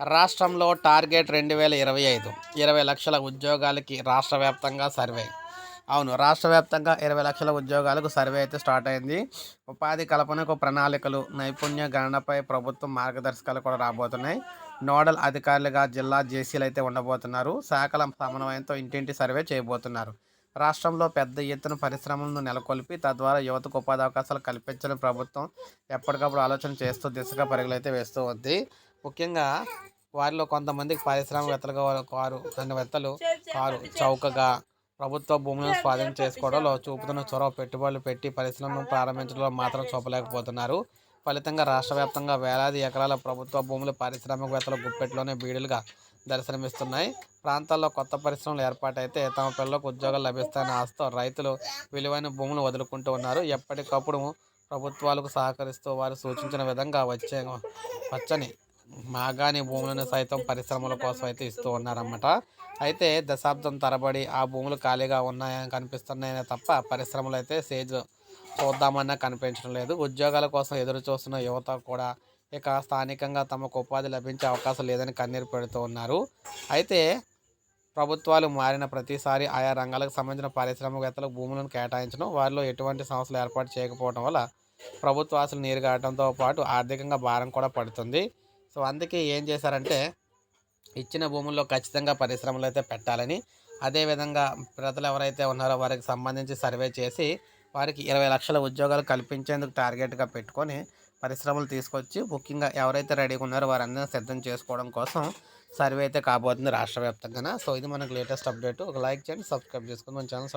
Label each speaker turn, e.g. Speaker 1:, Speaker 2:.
Speaker 1: రాష్ట్రంలో టార్గెట్ రెండు వేల ఇరవై ఐదు. ఇరవై లక్షల ఉద్యోగాలకి రాష్ట్ర వ్యాప్తంగా సర్వే. అవును రాష్ట్ర వ్యాప్తంగా ఇరవై లక్షల ఉద్యోగాలకు సర్వే అయితే స్టార్ట్ అయింది. ఉపాధి కల్పనకు ప్రణాళికలు నైపుణ్య గణనపై ప్రభుత్వం మార్గదర్శకాలు కూడా రాబోతున్నాయి. నోడల్ అధికారులుగా జిల్లా జేసీలు అయితే ఉండబోతున్నారు. శాఖల సమన్వయంతో ఇంటింటి సర్వే చేయబోతున్నారు. రాష్ట్రంలో పెద్ద ఎత్తున పరిశ్రమలను నెలకొల్పి తద్వారా యువతకు ఉపాధి అవకాశాలు కల్పించడం ప్రభుత్వం ఎప్పటికప్పుడు ఆలోచన చేస్తూ దిశగా పరుగులు అయితే వేస్తూ ఉంది. ముఖ్యంగా వారిలో కొంతమందికి పారిశ్రామికవేత్తలుగా వారు వేత్తలు వారు చౌకగా ప్రభుత్వ భూములను స్వాధీనం చేసుకోవడంలో చూపుతున్న చొరవ పెట్టుబడులు పెట్టి పరిశ్రమను ప్రారంభించడంలో మాత్రం చూపలేకపోతున్నారు. ఫలితంగా రాష్ట్ర వ్యాప్తంగా వేలాది ఎకరాల ప్రభుత్వ భూములు పారిశ్రామికవేత్తల గుప్పెట్లోనే బీడులుగా దర్శనమిస్తున్నాయి. ప్రాంతాల్లో కొత్త పరిశ్రమలు ఏర్పాటైతే తమ పిల్లలకు ఉద్యోగాలు లభిస్తాయన్న ఆశతో రైతులు విలువైన భూములు వదులుకుంటూ ఉన్నారు. ఎప్పటికప్పుడు ప్రభుత్వాలకు సహకరిస్తూ వారు సూచించిన విధంగా వచ్చే వచ్చని మాగాని భూములను సైతం పరిశ్రమల కోసం అయితే ఇస్తూ ఉన్నారన్నమాట. అయితే దశాబ్దం తరబడి ఆ భూములు ఖాళీగా ఉన్నాయని కనిపిస్తున్నాయనే తప్ప పరిశ్రమలు అయితే సేజ్ చూద్దామన్నా కనిపించడం లేదు. ఉద్యోగాల కోసం ఎదురు చూస్తున్న యువత కూడా ఇక స్థానికంగా తమకు ఉపాధి లభించే అవకాశం లేదని కన్నీరు పెడుతూ ఉన్నారు. అయితే ప్రభుత్వాలు మారిన ప్రతిసారి ఆయా రంగాలకు సంబంధించిన పారిశ్రామికవేత్తలకు భూములను కేటాయించడం వారిలో ఎటువంటి సంస్థలు ఏర్పాటు చేయకపోవడం వల్ల ప్రభుత్వ ఆశలు నీరు పాటు ఆర్థికంగా భారం కూడా పడుతుంది. సో అందుకే ఏం చేశారంటే ఇచ్చిన భూముల్లో ఖచ్చితంగా పరిశ్రమలు అయితే పెట్టాలని అదేవిధంగా ప్రజలు ఎవరైతే ఉన్నారో వారికి సంబంధించి సర్వే చేసి వారికి ఇరవై లక్షల ఉద్యోగాలు కల్పించేందుకు టార్గెట్గా పెట్టుకొని పరిశ్రమలు తీసుకొచ్చి ముఖ్యంగా ఎవరైతే రెడీగా ఉన్నారో వారందరినీ సిద్ధం చేసుకోవడం కోసం సర్వే అయితే కాబోతుంది రాష్ట్ర వ్యాప్తంగా సో ఇది మనకు లేటెస్ట్ అప్డేట్. ఒక లైక్ చేయండి సబ్స్క్రైబ్ చేసుకుని మన ఛానల్